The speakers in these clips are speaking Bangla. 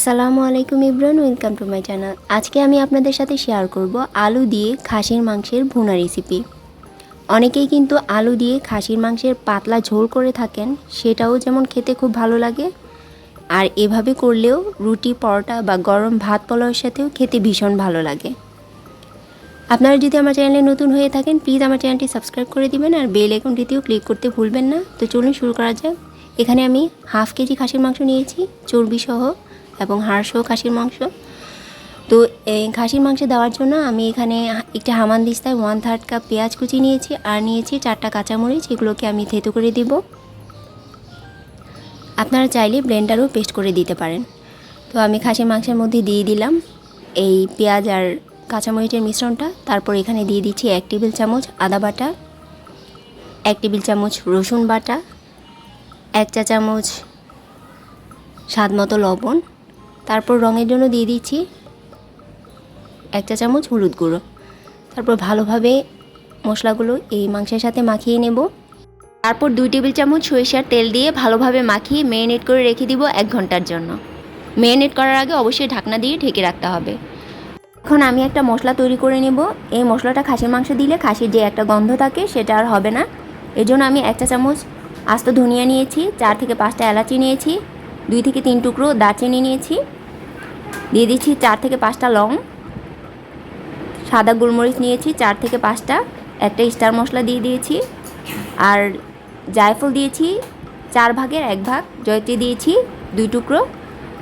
আসসালামু আলাইকুম Ibran, welcome to my channel. আজকে আমি আপনাদের সাথে শেয়ার করব আলু দিয়ে খাসির মাংসের ভুনা রেসিপি অনেকেই কিন্তু আলু দিয়ে খাসির মাংসের পাতলা ঝোল করে থাকেন, সেটাও যেমন খেতে খুব ভালো লাগে, আর এভাবে করলেও রুটি, পরোটা বা গরম ভাত পোলাওয়ের সাথেও খেতে ভীষণ ভালো লাগে। আপনারা যদি আমার চ্যানেলে নতুন হয়ে থাকেন প্লিজ আমার চ্যানেলটি সাবস্ক্রাইব করে দিবেন আর বেল আইকনটিতেও ক্লিক করতে ভুলবেন না। তো চলুন শুরু করা যাক। এখানে আমি হাফ কেজি খাসির মাংস নিয়েছি চর্বি সহ এবং হাড় সহ খাসির মাংস। তো এই খাসির মাংস দেওয়ার জন্য আমি এখানে একটা হামান দিস্তায় ওয়ান থার্ড কাপ পেঁয়াজ কুচি নিয়েছি আর নিয়েছি চারটা কাঁচামরিচ, এগুলোকে আমি থেতো করে দিব। আপনারা চাইলে ব্লেন্ডারও পেস্ট করে দিতে পারেন। তো আমি খাসির মাংসের মধ্যে দিয়ে দিলাম এই পেঁয়াজ আর কাঁচামরিচের মিশ্রণটা। তারপর এখানে দিয়ে দিচ্ছি এক টেবিল চামচ আদা বাটা, এক টেবিল চামচ রসুন বাটা, এক চা চামচ স্বাদ মতো লবণ তারপর রঙের জন্য দিয়ে দিচ্ছি এক চা চামচ হলুদ গুঁড়ো। তারপর ভালোভাবে মশলাগুলো এই মাংসের সাথে মাখিয়ে নেব। তারপর দুই টেবিল চামচ সরিষার তেল দিয়ে ভালোভাবে মাখিয়ে মেরিনেট করে রেখে দিব এক ঘণ্টার জন্য। মেরিনেট করার আগে অবশ্যই ঢাকনা দিয়ে ঢেকে রাখতে হবে। এখন আমি একটা মশলা তৈরি করে নেব। এই মশলাটা খাসির মাংস দিলে খাসির যে একটা গন্ধ থাকে সেটা আর হবে না। এজন্য আমি এক চা চামচ আস্ত ধনিয়া নিয়েছি, চার থেকে পাঁচটা এলাচি নিয়েছি, দুই থেকে তিন টুকরো দারচিনি নিয়েছি। দিয়ে দিচ্ছি চার থেকে পাঁচটা লং। সাদা গোলমরিচ নিয়েছি, চার থেকে পাঁচটা। একটা স্টার মশলা দিয়ে দিয়েছি। আর জায়ফল দিয়েছি, চার ভাগের এক ভাগ। জয়ত্রী দিয়েছি, দুই টুকরো।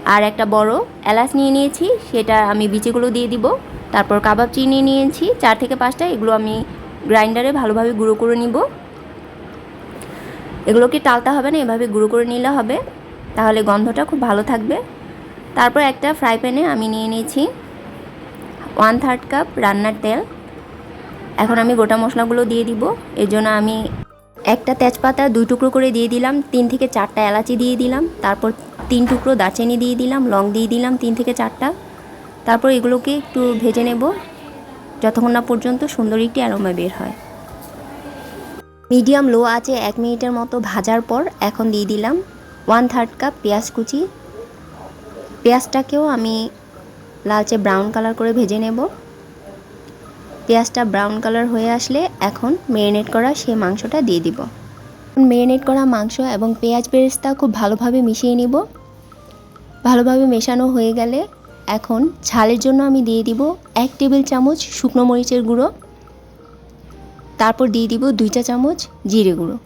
আর একটা বড় এলাচ নিয়ে নিয়েছি, সেটা আমি বিচিগুলো দিয়ে দিব। তারপর কাবাব চিনি নিয়েছি, চার থেকে পাঁচটা। এগুলো আমি গ্রাইন্ডারে ভালোভাবে গুঁড়ো করে নিব। এগুলোকে টালতে হবে না, এভাবে গুঁড়ো করে নিলে হবে। তাহলে গন্ধটা খুব ভালো থাকবে। তারপর একটা ফ্রাই প্যানে আমি নিয়ে নিয়েছি ওয়ান থার্ড কাপ রান্নার তেল। এখন আমি গোটা মশলাগুলো দিয়ে দিব। এর জন্য আমি একটা তেজপাতা দুই টুকরো করে দিয়ে দিলাম, তিন থেকে চারটা এলাচি দিয়ে দিলাম, তারপর তিন টুকরো দারচিনি দিয়ে দিলাম, লং দিয়ে দিলাম তিন থেকে চারটা। তারপর এগুলোকে একটু ভেজে নেব, যতক্ষণ না পর্যন্ত সুন্দর একটি অ্যারোমা বের হয়। মিডিয়াম লো আছে এক মিনিটের মতো ভাজার পর এখন দিয়ে দিলাম ওয়ান থার্ড কাপ পেঁয়াজ কুচি পেঁয়াজটাকেও আমি লালচে ব্রাউন কালার করে ভেজে নেব। পেঁয়াজটা ব্রাউন কালার হয়ে আসলে এখন মেরিনেট করা সেই মাংসটা দিয়ে দিব। মেরিনেট করা মাংস এবং পেঁয়াজ বেরেস্তা খুব ভালোভাবে মিশিয়ে নিব। ভালোভাবে মেশানো হয়ে গেলে এখন ঝালের জন্য আমি দিয়ে দিব এক টেবিল চামচ শুকনো মরিচের গুঁড়ো। তারপর দিয়ে দিব দুই চা চামচ জিরে গুঁড়ো।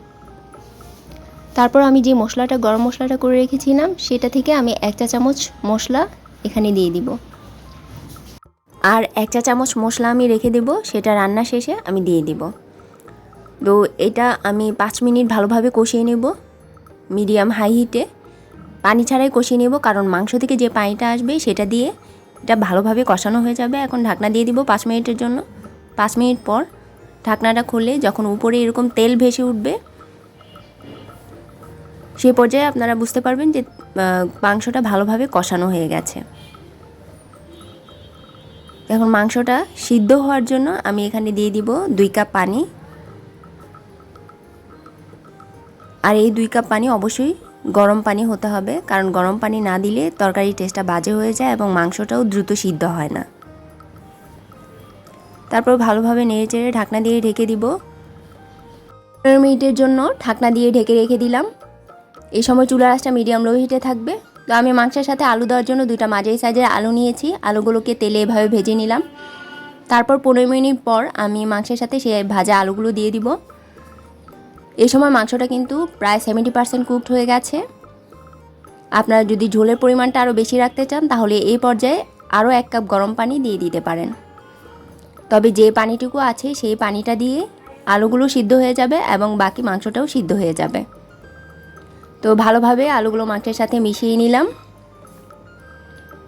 তারপর আমি যে মশলাটা, গরম মশলাটা করে রেখেছিলাম, সেটা থেকে আমি এক চা চামচ মশলা এখানে দিয়ে দিব। আর এক চা চামচ মশলা আমি রেখে দেব, সেটা রান্না শেষে আমি দিয়ে দিব। তো এটা আমি পাঁচ মিনিট ভালোভাবে কষিয়ে নেব, মিডিয়াম হাই হিটে। পানি ছাড়াই কষিয়ে নেব, কারণ মাংস থেকে যে পানিটা আসবে, সেটা দিয়ে এটা ভালোভাবে কষানো হয়ে যাবে। এখন ঢাকনা দিয়ে দিব পাঁচ মিনিটের জন্য। পাঁচ মিনিট পর ঢাকনাটা খুলে যখন উপরে এরকম তেল ভেসে উঠবে সেই পর্যায়ে আপনারা বুঝতে পারবেন যে মাংসটা ভালোভাবে কষানো হয়ে গেছে। এখন মাংসটা সিদ্ধ হওয়ার জন্য আমি এখানে দিয়ে দিব দুই কাপ পানি। আর এই দুই কাপ পানি অবশ্যই গরম পানি হতে হবে, কারণ গরম পানি না দিলে তরকারির টেস্টটা বাজে হয়ে যায় এবং মাংসটাও দ্রুত সিদ্ধ হয় না। তারপর ভালোভাবে নেড়ে চেড়ে ঢাকনা দিয়ে ঢেকে দিব। পনেরো মিনিটের জন্য ঢাকনা দিয়ে ঢেকে রেখে দিলাম। এই সময় চুলার আঁচটা মিডিয়াম লো হিটে থাকবে। তো আমি মাংসের সাথে আলু দেওয়ার জন্য দুইটা মাঝারি সাইজের আলু নিয়েছি। আলুগুলোকে তেলে এভাবে ভেজে নিলাম। তারপর পনেরো মিনিট পর আমি মাংসের সাথে সে ভাজা আলুগুলো দিয়ে দিব। এই সময় মাংসটা কিন্তু প্রায় সেভেন্টি পার্সেন্ট কুকড হয়ে গেছে। আপনারা যদি ঝোলের পরিমাণটা আরও বেশি রাখতে চান, তাহলে এই পর্যায়ে আরও এক কাপ গরম পানি দিয়ে দিতে পারেন। তবে যে পানিটুকু আছে, সেই পানিটা দিয়ে আলুগুলো সিদ্ধ হয়ে যাবে এবং বাকি মাংসটাও সিদ্ধ হয়ে যাবে। তো ভালোভাবে আলুগুলো মাংসের সাথে মিশিয়ে নিলাম।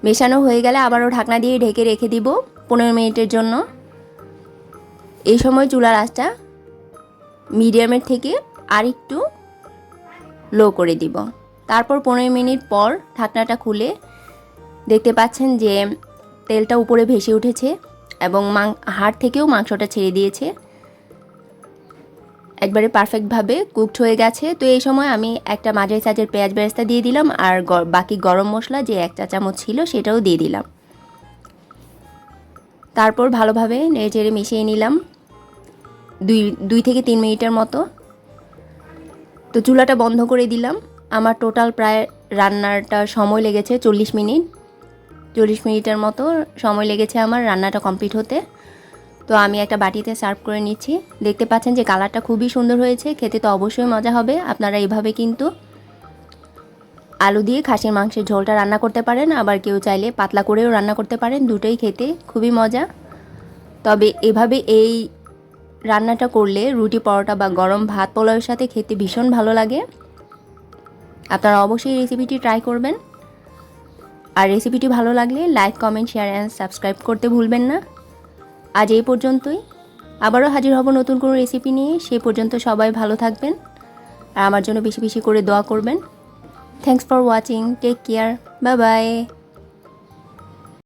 মেশানো হয়ে গেলে আবারও ঢাকনা দিয়ে ঢেকে রেখে দিব পনেরো মিনিটের জন্য। এই সময় চুলার আঁচটা মিডিয়ামের থেকে আর একটু লো করে দিব। তারপর পনেরো মিনিট পর ঢাকনাটা খুলে দেখতে পাচ্ছেন যে তেলটা উপরে ভেসে উঠেছে এবং মাং হাড় থেকেও মাংসটা ছেড়ে দিয়েছে। একবারে পারফেক্টভাবে কুকড হয়ে গেছে। তো এই সময় আমি একটা মাঝারি সাইজের পেঁয়াজ বেরেস্তা দিয়ে দিলাম আর বাকি গরম মশলা যে এক চা চামচ ছিল সেটাও দিয়ে দিলাম। তারপর ভালোভাবে নেড়ে চেড়ে মিশিয়ে নিলাম দুই দুই থেকে তিন মিনিটের মতো। তো চুলাটা বন্ধ করে দিলাম। আমার টোটাল প্রায় রান্নাটা সময় লেগেছে চল্লিশ মিনিট। চল্লিশ মিনিটের মতো সময় লেগেছে আমার রান্নাটা কমপ্লিট হতে। তো আমি একটা বাটিতে সার্ভ করে নিচ্ছি। দেখতে পাচ্ছেন যে কালারটা খুবই সুন্দর হয়েছে, খেতে তো অবশ্যই মজা হবে, আপনারা এভাবে কিন্তু আলু দিয়ে খাসির মাংসের ঝোলটা রান্না করতে পারেন, আবার কেউ চাইলে পাতলা করেও রান্না করতে পারেন, দুটোই খেতে খুবই মজা। তবে এভাবে এই রান্নাটা করলে রুটি পরোটা বা গরম ভাত পোলাওয়ের সাথে খেতে ভীষণ ভালো লাগে। আপনারা অবশ্যই রেসিপিটি ট্রাই করবেন। আর রেসিপিটি ভালো লাগলে like, comment, share, and subscribe করতে ভুলবেন না। আজ এই পর্যন্তই। আবারও হাজির হব নতুন কোনো রেসিপি নিয়ে। সেই পর্যন্ত সবাই ভালো থাকবেন আর আমার জন্য বেশি বেশি করে দোয়া করবেন। Thanks for watching take care বা বাই